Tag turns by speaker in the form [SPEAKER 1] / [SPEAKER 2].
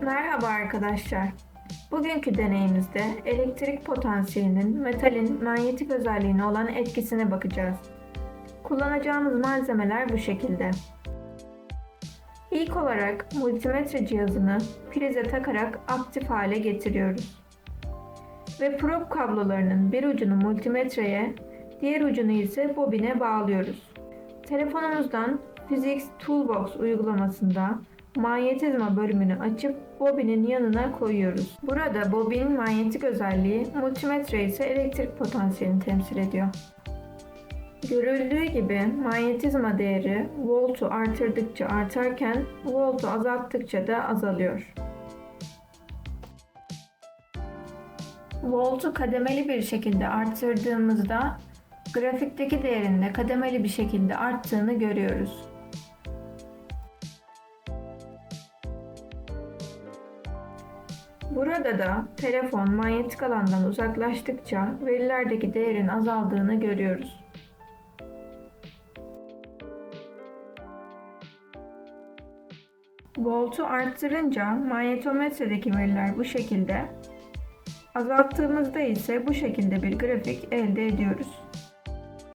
[SPEAKER 1] Merhaba arkadaşlar. Bugünkü deneyimizde elektrik potansiyelinin metalin manyetik özelliğine olan etkisine bakacağız. Kullanacağımız malzemeler bu şekilde. İlk olarak multimetre cihazını prize takarak aktif hale getiriyoruz. Ve probe kablolarının bir ucunu multimetreye, diğer ucunu ise bobine bağlıyoruz. Telefonumuzdan Physics Toolbox uygulamasında manyetizma bölümünü açıp bobinin yanına koyuyoruz. Burada bobinin manyetik özelliği, multimetre ise elektrik potansiyelini temsil ediyor. Görüldüğü gibi manyetizma değeri voltu artırdıkça artarken voltu azalttıkça da azalıyor. Voltu kademeli bir şekilde arttırdığımızda grafikteki değerinde kademeli bir şekilde arttığını görüyoruz. Burada da telefon manyetik alandan uzaklaştıkça verilerdeki değerin azaldığını görüyoruz. Voltu arttırınca manyetometredeki veriler bu şekilde, azalttığımızda ise bu şekilde bir grafik elde ediyoruz.